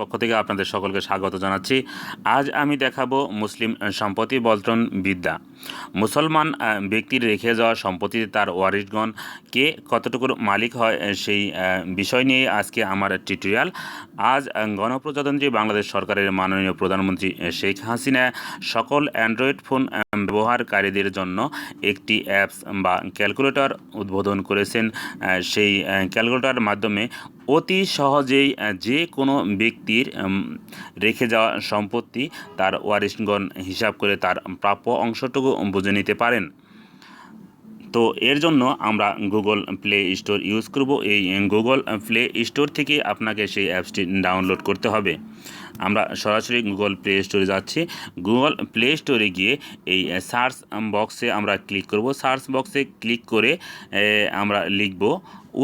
পক্ষ থেকে আপনাদের সকলকে স্বাগত জানাচ্ছি। আজ আমি দেখাবো মুসলিম সম্পত্তি বন্টন বিদ্যা। মুসলমান ব্যক্তির রেখে যাওয়া সম্পত্তিতে তার ওয়ারিশগণ কে কতটুকুর মালিক হয় সেই বিষয় নিয়ে আজকে আমার টিউটোরিয়াল। আজ গণপ্রজাতন্ত্রী বাংলাদেশ সরকারের মাননীয় প্রধানমন্ত্রী শেখ হাসিনা সকল অ্যান্ড্রয়েড ফোন ব্যবহারকারীদের জন্য একটি অ্যাপস বা ক্যালকুলেটর উদ্বোধন করেছেন। সেই ক্যালকুলেটরের মাধ্যমে অতি সহজেই যে কোনো ব্যক্তির রেখে যাওয়া সম্পত্তি তার ওয়ারিশগণ হিসাব করে তার প্রাপ্য অংশটুকু বুঝে নিতে পারেন। তো এর জন্য আমরা গুগল প্লে স্টোর ইউজ করব। এই গুগল প্লে স্টোর থেকে আপনাকে সেই অ্যাপসটি ডাউনলোড করতে হবে। আমরা সরাসরি গুগল প্লে স্টোরে যাচ্ছি। গুগল প্লে স্টোরে গিয়ে এই সার্চ বক্সে আমরা ক্লিক করব। সার্চ বক্সে ক্লিক করে আমরা লিখব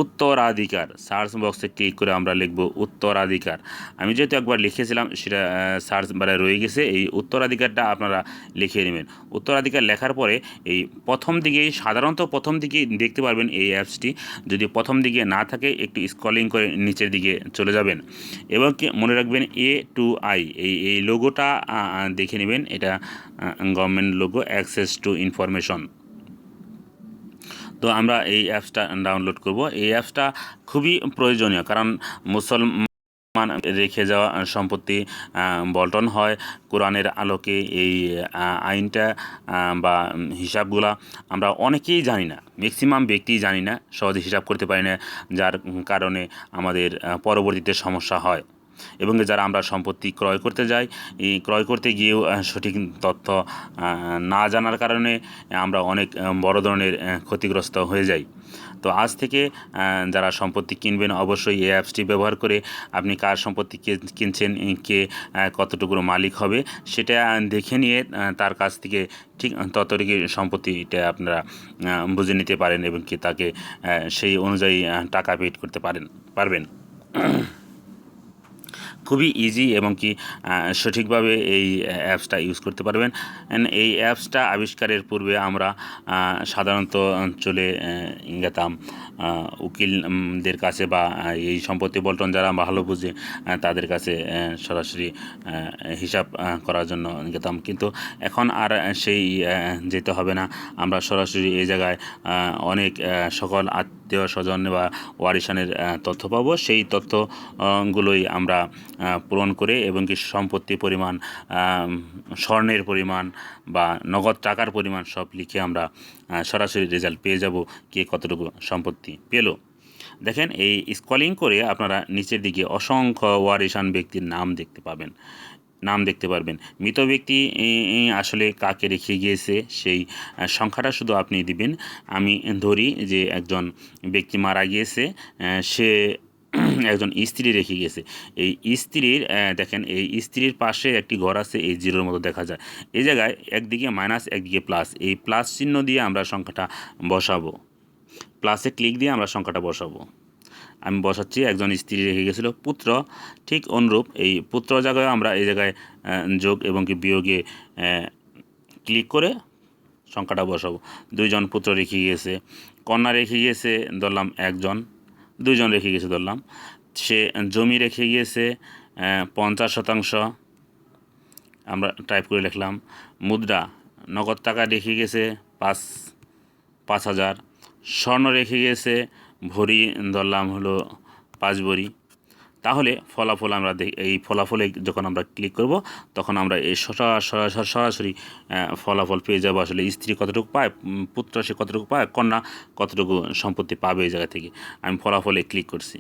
উত্তরাধিকার। সার্চ বক্সে ক্লিক করে আমরা লিখব উত্তরাধিকার। আমি যেহেতু একবার লিখেছিলাম, সেটা সার্চ বারে রয়ে গেছে। এই উত্তরাধিকারটা আপনারা লিখে নেবেন। উত্তরাধিকার লেখার পরে এই প্রথম দিকেই, সাধারণত প্রথম দিকে দেখতে পারবেন এই অ্যাপসটি যদি প্রথম দিকে না থাকে, একটু স্ক্রলিং করে নিচের দিকে চলে যাবেন। এবং মনে রাখবেন এ টু আই এই এই লোগোটা দেখে নেবেন। এটা government logo access to information তো আমরা এই অ্যাপসটা ডাউনলোড করব। এই অ্যাপসটা খুবই প্রয়োজনীয় কারণ মুসলমান রেখে যাওয়া সম্পত্তি বল্টন হয়। কোরআনের আলোকে এই আইনটা বা হিসাবগুলা আমরা অনেকেই জানি না ম্যাক্সিমাম ব্যক্তিই জানি না, সহজে হিসাব করতে পারি না, যার কারণে আমাদের পরবর্তীতে সমস্যা হয়। এবং যারা আমরা সম্পত্তি ক্রয় করতে যাই ক্রয় করতে গিয়েও সঠিক তথ্য না জানার কারণে আমরা অনেক বড় ধরনের ক্ষতিগ্রস্ত হয়ে যাই। তো আজ থেকে যারা সম্পত্তি কিনবেন, অবশ্যই এই অ্যাপসটি ব্যবহার করে আপনি কার সম্পত্তি কিনছেন কে কতটুকুর মালিক হবে, সেটা দেখে নিয়ে তার কাছ থেকে ঠিক ততটুকু সম্পত্তিটা আপনারা বুঝে নিতে পারেন এবং কি তাকে সেই অনুযায়ী টাকা পেড করতে পারেন, পারবেন। খুবই ইজি এবং কি সঠিকভাবে এই অ্যাপসটা ইউজ করতে পারবেন। এই অ্যাপসটা আবিষ্কারের পূর্বে আমরা সাধারণত চলে গেতাম উকিলদের কাছে বা এই সম্পত্তি বলটন যারা ভালো বুঝে তাদের কাছে সরাসরি হিসাব করার জন্য গেতাম। কিন্তু এখন আর সেই যেতে হবে না। আমরা সরাসরি এই জায়গায় অনেক সকল আত্মীয় স্বজন বা ওয়ারিশানের তথ্য পাব। সেই তথ্যগুলোই আমরা পূরণ করে এবং কি সম্পত্তি পরিমাণ স্বর্ণের পরিমাণ বা নগদ টাকার পরিমাণ সব লিখে আমরা সরাসরি রেজাল্ট পেয়ে যাব কে কতটুকু সম্পত্তি পেল। দেখেন, এই স্কলিং করে আপনারা নিচের দিকে অসংখ্য ওয়ারিশান ব্যক্তির নাম দেখতে পাবেন। নাম দেখতে পারবেন। মৃত ব্যক্তি আসলে কাকে রেখে গিয়েছে সেই সংখ্যাটা শুধু আপনি দিবেন। আমি ধরি যে একজন ব্যক্তি মারা গিয়েছে সে একজন স্ত্রী রেখে গেছে এই স্ত্রীর দেখেন, এই স্ত্রীর পাশে একটি ঘর আছে, এই জিরোর মতো দেখা যায়। এই জায়গায় একদিকে মাইনাস একদিকে প্লাস এই প্লাস চিহ্ন দিয়ে আমরা সংখ্যাটা বসাবো। প্লাসে ক্লিক দিয়ে আমরা সংখ্যাটা বসাবো। আমি বসাচ্ছি, একজন স্ত্রী রেখে গেছিল, পুত্র। ঠিক অনুরূপ এই পুত্র জায়গায় আমরা এই জায়গায় যোগ এবং কি বিয়োগে ক্লিক করে সংখ্যাটা বসাবো। দুইজন পুত্র রেখে গিয়েছে কন্যা রেখে গিয়েছে ধরলাম একজন, দুইজন রেখে গেছে ধরলাম। সে জমি রেখে গিয়েছে পঞ্চাশ শতাংশ। আমরা টাইপ করে লিখলাম, মুদ্রা, নগদ টাকা রেখে গেছে, পাঁচ পাঁচ হাজার। স্বর্ণ রেখে গেছে ভরি ধরলাম হলো পাঁচ ভরি। তাহলে ফলাফল আমরা এই ফলাফলে যখন আমরা ক্লিক করব, তখন আমরা এই সরা- সরা- সরাসরি ফলাফল পেয়ে যাব আসলে স্ত্রী কতটুকু পায় পুত্র সে কতটুকু পায়, কন্যা কতটুকু সম্পত্তি পাবে এই জায়গা থেকে। আমি ফলাফলে ক্লিক করছি।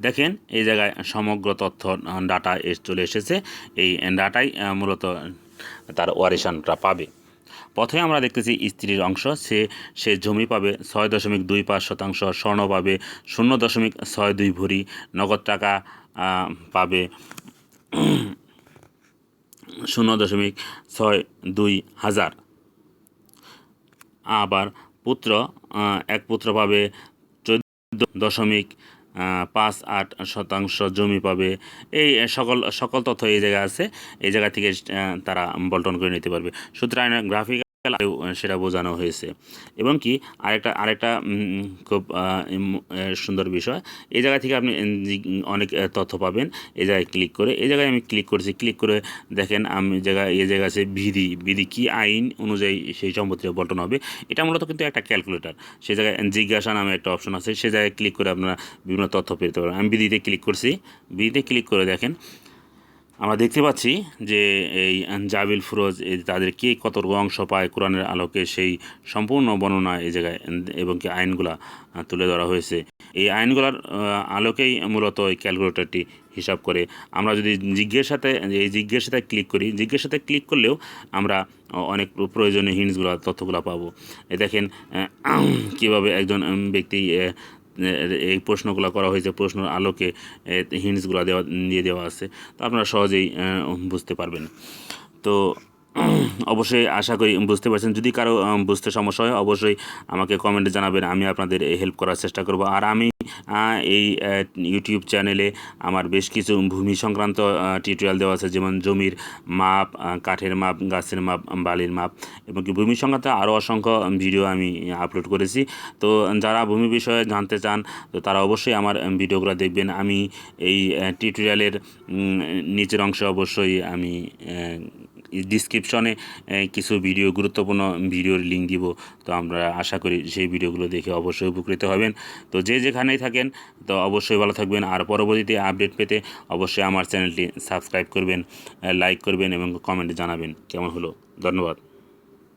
দেখেন এই জায়গায় সমগ্র তথ্য ডাটা চলে এসেছে। এই ডাটাই মূলত তার ওয়ারিশানটা পাবে। প্রথমে আমরা দেখতেছি স্ত্রীর অংশ, সে সে জমি পাবে ছয় দশমিক দুই পাঁচ শতাংশ, স্বর্ণ পাবে শূন্য দশমিক ছয় দুই ভরি, নগদ টাকা পাবে শূন্য দশমিক ছয় দুই হাজার। আবার পুত্র এক পুত্র পাবে চোদ্দ দশমিক পাঁচ আট শতাংশ জমি পাবে। এই সকল সকল তথ্য এই জায়গায় আছে। এই জায়গা থেকে তারা বল্টন করে নিতে পারবে। সুতরাং গ্রাফিক সেটা বোঝানো হয়েছে। এবং কি, আরেকটা আরেকটা খুব সুন্দর বিষয়। এই জায়গা থেকে আপনি অনেক তথ্য পাবেন। এই জায়গায় ক্লিক করে এই জায়গায় আমি ক্লিক করেছি। ক্লিক করে দেখেন, আমি জায়গায় এই জায়গা আছে বিধি। বিধি কি? আইন অনুযায়ী সেই সম্পত্তিটা বন্টন হবে। এটা মূলত কিন্তু একটা ক্যালকুলেটার। সেই জায়গায় জিজ্ঞাসা নামে একটা অপশন আছে। সেই জায়গায় ক্লিক করে আপনারা বিভিন্ন তথ্য পেতে পারেন। আমি বিধিতে ক্লিক করছি। বিধিতে ক্লিক করে দেখেন আমরা দেখতে পাচ্ছি যে এই জাবিল ফুরোজ তাদের কে কত অংশ পায় কোরআনের আলোকে, সেই সম্পূর্ণ বর্ণনা এই জায়গায় এবং কি আইনগুলা তুলে ধরা হয়েছে। এই আইনগুলোর আলোকেই মূলত এই ক্যালকুলেটরটি হিসাব করে। আমরা যদি জিজ্ঞাসাতে এই জিজ্ঞাসাতে ক্লিক করি জিজ্ঞাসাতে ক্লিক করলেও আমরা অনেক প্রয়োজনীয় হিন্টসগুলো, তথ্যগুলো পাবো। দেখেন কীভাবে একজন ব্যক্তি এই প্রশ্নগুলো করা হয়েছে, প্রশ্নের আলোকে হিন্টসগুলো দেওয়া, দিয়ে দেওয়া আছে। তো আপনারা সহজেই বুঝতে পারবেন। তো অবশ্যই আশা করি বুঝতে পারছেন। যদি কারও বুঝতে সমস্যা হয়, অবশ্যই আমাকে কমেন্টে জানাবেন। আমি আপনাদের হেল্প করার চেষ্টা করব। আর আমি এই ইউটিউব চ্যানেলে আমার বেশ কিছু ভূমি সংক্রান্ত টিউটোরিয়াল দেওয়া আছে। যেমন জমির মাপ কাঠের মাপ, গাছের মাপ, বালির মাপ এবং কি ভূমি সংক্রান্ত আরও অসংখ্য ভিডিও আমি আপলোড করেছি। তো যারা ভূমি বিষয়ে জানতে চান, তো তারা অবশ্যই আমার ভিডিওগুলো দেখবেন। আমি এই টিউটোরিয়ালের নিচের অংশে অবশ্যই আমি ডিসক্রিপশনে কিছু ভিডিও গুরুত্বপূর্ণ ভিডিওর লিঙ্ক দিব। তো আমরা আশা করি সেই ভিডিওগুলো দেখে অবশ্যই উপকৃত হবেন। তো যে যেখানেই থাকেন, তো অবশ্যই ভালো থাকবেন। আর পরবর্তীতে আপডেট পেতে অবশ্যই আমার চ্যানেলটি সাবস্ক্রাইব করবেন লাইক করবেন এবং কমেন্টে জানাবেন। কেমন হলো? ধন্যবাদ।